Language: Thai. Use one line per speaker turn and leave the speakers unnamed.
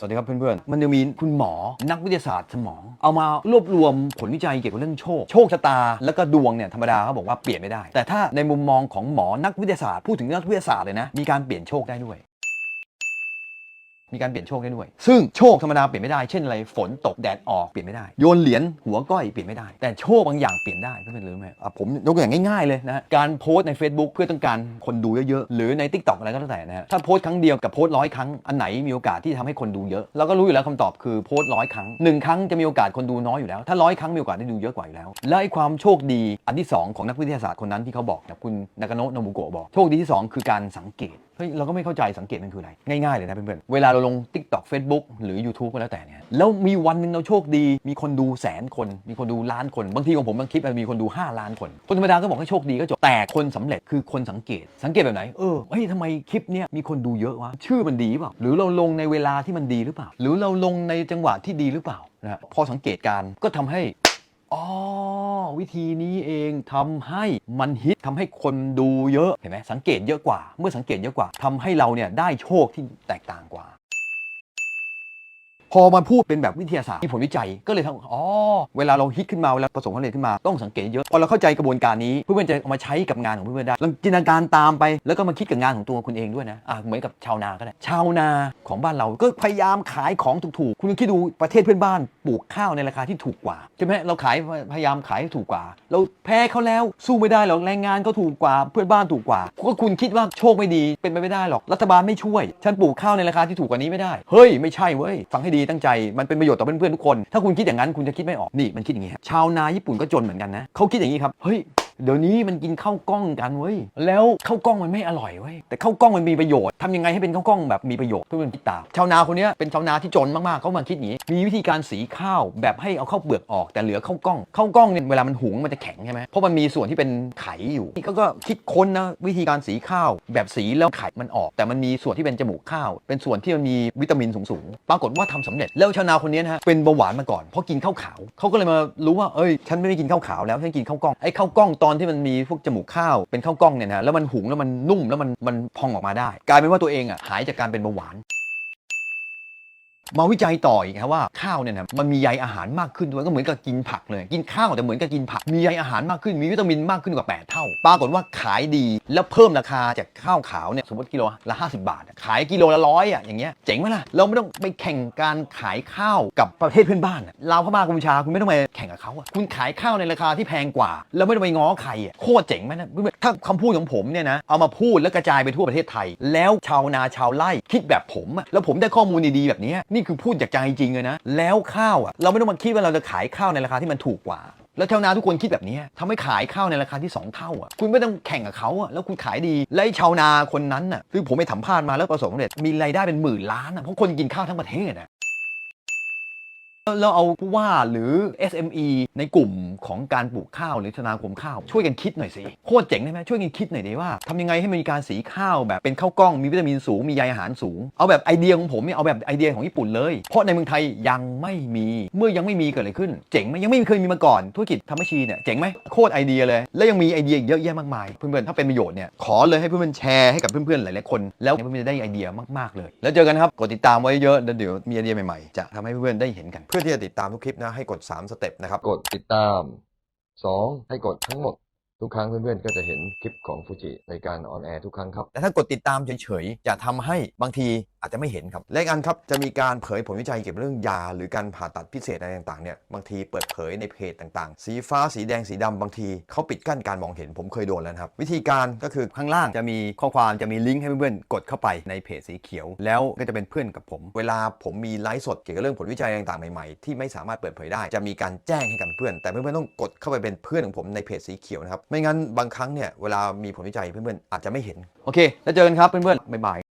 สวัสดีครับเพื่อนๆ มันยังมีคุณหมอนักวิทยาศาสตร์สมอง เอามารวบรวมผลวิจัยเกี่ยวกับเรื่องโชค โชคชะตา แล้วก็ดวงเนี่ยธรรมดาเขาบอกว่าเปลี่ยนไม่ได้ แต่ถ้าในมุมมองของหมอนักวิทยาศาสตร์พูดถึงนักวิทยาศาสตร์เลยนะ มีการเปลี่ยนโชคได้ด้วย มีการเปลี่ยนโชคได้ด้วย ซึ่งโชคธรรมดาเปลี่ยนไม่ได้ เช่นอะไร ฝนตกแดดออกเปลี่ยนไม่ได้ โยนเหรียญหัวก้อยเปลี่ยนไม่ได้ แต่โชคบางอย่างเปลี่ยนได้เพื่อนๆรู้ไหมอะผมยกตัวอย่างง่ายๆเลยนะฮะการโพสต์ใน Facebook เพื่อต้องการคนดูเยอะๆ หรือใน Tik t o อกอะไรก็แล้วแต่นะฮะ ถ้าโพสต์ครั้งเดียวกับโพสต์ร้อยครั้ง อันไหนมีโอกาสที่ทำให้คนดูเยอะ เราก็รู้อยู่แล้วคำตอบคือโพสต์ร้อยครั้งหนึ่งครั้งจะมีโอกาสคนดูน้อยอยู่แล้ว ถ้าร้อยครั้งมีโอกาสได้ดูเยอะกว่าอยู่แล้ว และไอ้ความโชคดีอันที่สองของนักวิทยาศาสตร์คนนั้นที่เขาบอกนะคุณนากาโนะโนบุโกะบอกโชคดีที่สองคือการสังเกต ฮ้ยเราก็ไม่เข้าใจสังเกตมันคืออะไรง่ายๆเลยนะเพื่อนๆเวลาเราลง TikTok Facebook หรือ YouTube ก็แล้วแต่เนี่ยแล้วมีวันหนึ่งเราโชคดี มีคนดูแสนคน มีคนดูล้านคนบางทีของผมบางคลิปมันมีคนดู 5 ล้านคน คนธรรมดาก็บอกให้โชคดีก็จบแต่คนสำเร็จคือคนสังเกต สังเกตแบบไหนเออเฮ้ยทำไมคลิปเนี้ยมีคนดูเยอะวะชื่อมันดีเปล่าหรือเราลงในเวลาที่มันดีหรือเปล่า หรือเราลงในจังหวะที่ดีหรือเปล่านะพอสังเกตการก็ทำให้อ๋อ วิธีนี้เองทำให้มันฮิตทำให้คนดูเยอะเห็นไหมสังเกตเยอะกว่า เมื่อสังเกตเยอะกว่าทำให้เราเนี่ยได้โชคที่แตกต่างกว่า พอมาพูดเป็นแบบวิทยาศาสตร์มีผลวิจัยก็เลยทำอ๋อเวลาเราฮิตขึ้นมาเวลาประสบความสำเร็จขึ้นมาต้องสังเกตเยอะพอเราเข้าใจกระบวนการนี้เพื่อนๆจะเอามาใช้กับงานของเพื่อนๆได้ลองจินตนาการตามไปแล้วก็มาคิดกับงานของตัวคุณเองด้วยนะอะเหมือนกับชาวนาก็ได้ชาวนาของบ้านเราก็พยายามขายของถูกๆ คุณคิดดูประเทศเพื่อนบ้านปลูกข้าวในราคาที่ถูกกว่าใช่ไหมเราขายพยายามขายถูกกว่า เราแพ้เขาแล้วสู้ไม่ได้หรอกแรงงานก็ถูกกว่าเพื่อนบ้านถูกกว่าก็คุณคิดว่าโชคไม่ดีเป็นไปไม่ได้หรอกรัฐบาลไม่ช่วย ฉันปลูกข้าวในราคาที่ถูกกว่านี้ไม่ได้เฮ้ยไม่ใช่เว้ยฟังให้ดีตั้งใจมันเป็นประโยชน์ต่อเพื่อนๆทุกคน ถ้าคุณคิดอย่างนั้นคุณจะคิดไม่ออกนี่มันคิดอย่างนี้ฮะชาวนาญี่ปุ่นก็จนเหมือนกันนะเขาคิดอย่างนี้ครับเฮ้ย เดี๋ยวนี้มันกินข้าวกล้องกันเว้ย แล้วข้าวกล้องมันไม่อร่อยเว้ย แต่ข้าวกล้องมันมีประโยชน์ทำยังไงให้เป็นข้าวกล้องแบบมีประโยชน์เพื่อนๆคิดตามชาวนาคนเนี้ยเป็นชาวนาที่จนมากๆเขามาคิดอย่างนี้ มีวิธีการสีข้าวแบบให้เอาข้าวเปลือกออกแต่เหลือข้าวกล้องข้าวกล้องเนี่ยเวลามันหุงมันจะแข็งใช่ไหมเพราะมันมีส่วนที่เป็นไขอยู่นี่เขาก็คิดค้นนะวิธีการสีข้าว แบบสีแล้วไขมันออก แต่มันมีส่วนที่เป็นจมูกข้าว เป็นส่วนที่มันมีวิตามินสูงๆปรากฏว่าทำสำเร็จแล้วชาวนาคนนี้นะฮะเป็นเบาหวานมาก่อนเพราะกินข้าวขาวเขาก็เลยมารู้ว่าเอ้ยฉันไม่ได้กินข้าวขาวแล้วฉันกินข้าวกล้องไอ้ข้าวกล้องตอนอนที่มันมีพวกจมูกข้าวเป็นข้าวกล้องเนี่ยนะแล้วมันหุงแล้วมันนุ่มแล้วมันมันพองออกมาได้ กลายเป็นว่าตัวเองอะหายจากการเป็นเบาหวาน มาวิจัยต่ออีกครับว่าข้าวเนี่ยนะมันมีใยอาหารมากขึ้นด้วยก็เหมือนกับกินผักเลยกินข้าวแต่เหมือนกับกินผักมีใยอาหารมากขึ้นมีวิตามินมากขึ้นกว่า 8 เท่า ปรากฏว่าขายดีแล้วเพิ่มราคาจากข้าวขาวเนี่ยสมมติกิโลละ 50 บาท ขายกิโลละร้อยอะอย่างเงี้ยเจ๋งไหมล่ะเราไม่ต้องไปแข่งการขายข้าวกับประเทศเพื่อนบ้านอะลาวพม่ากัมพูชาคุณไม่ต้องไปแข่งกับเขาอะคุณขายข้าวในราคาที่แพงกว่า แล้วไม่ต้องไปง้อใครอะโคตรเจ๋งไหมนะถ้าคำพูดของผมเนี่ยนะเอามาพูดแล้วกระจายไปทั่วประเทศไทย แล้วชาวนาชาวไร่คิดแบบผมแล้วผมได้ข้อมูลดีๆแบบนี้นี่คือพูดจากใจจริงเลยนะ แล้วข้าวอะเราไม่ต้องมาคิดว่าเราจะขายข้าวในราคาที่มันถูกกว่า แล้วชาวนาทุกคนคิดแบบนี้ทำให้ขายข้าวในราคาที่ 2 เท่าอะคุณไม่ต้องแข่งกับเขาอะแล้วคุณขายดีและชาวนาคนนั้นอะคือผมไปสัมภาษณ์มาแล้วประสบความสำเร็จมีรายได้เป็นหมื่นล้านอะเพราะคนกินข้าวทั้งประเทศอะ เราเอาผู้ว่าหรือ SME ในกลุ่มของการปลูกข้าวหรือธนาคมข้าว ช่วยกันคิดหน่อยสิโคตรเจ๋งได้ไหมช่วยกันคิดหน่อยดีว่าทำยังไงให้มีการสีข้าวแบบเป็นข้าวกล้องมีวิตามินสูงมีใยอาหารสูง เอาแบบไอเดียของผมเนี่ยเอาแบบไอเดียของญี่ปุ่นเลย เพราะในเมืองไทยยังไม่มีเมื่อยังไม่มีเกิดอะไรขึ้น เจ๋งไหมยังไม่เคยมีมาก่อนธุรกิจทำแมชชีเนี่ยเจ๋งไหมโคตรไอเดียเลย แล้วยังมีไอเดียเยอะแยะมากมายเพื่อนๆถ้าเป็นประโยชน์เนี่ยขอเลยให้เพื่อนๆแชร์ให้กับเพื่อนๆหลายๆคน แล้วเพื่อนๆจะได้ไอเดียมากๆเลย แล้วเจอกันครับกดติดตามไว้เยอะแล้วเดี๋ยวมีไอเดียใหม่ๆจะทำให้เพื่อนๆได้เห็นกัน
เพื่อที่จะติดตามทุกคลิปนะให้กด 3 สเต็ปนะครับ
กดติดตาม 2. ให้กดทั้งหมดทุกครั้งเพื่อนๆ ก็จะเห็นคลิปของฟูจิในการออนแอร์ทุกครั้งครับ
แต่ถ้ากดติดตามเฉยๆ จะทำให้บางทีอาจจะไม่เห็นครับ
และอีกอันครับจะมีการเผยผลวิจัยเกี่ยวกับเรื่องยา หรือการผ่าตัดพิเศษอะไรต่างๆเนี่ยบางทีเปิดเผยในเพจต่างๆ สีฟ้าสีแดงสีดำบางทีเขาปิดกั้นการมองเห็นผมเคยโดนแล้วครับวิธีการก็คือ
ข้างล่างจะมีข้อความจะมีลิงก์ให้เพื่อนๆกดเข้าไปในเพจสีเขียว แล้วก็จะเป็นเพื่อนกับผม
เวลาผมมีไลฟ์สดเกี่ยวกับเรื่องผลวิจัยต่างๆใหม่ๆที่ไม่สามารถเปิดเผยได้จะมีการแจ้งให้กับเพื่อน แต่เพื่อนๆต้องกดเข้าไปเป็นเพื่อนของผมในเพจสีเขียวนะครับไม่งั้นบางครั้งเนี่ยเวลามีผลวิจัยเพื่อนๆอาจจะไม่เห็น
โอเคแล้วเจอกันครับเพื่อนๆบ๊ายบาย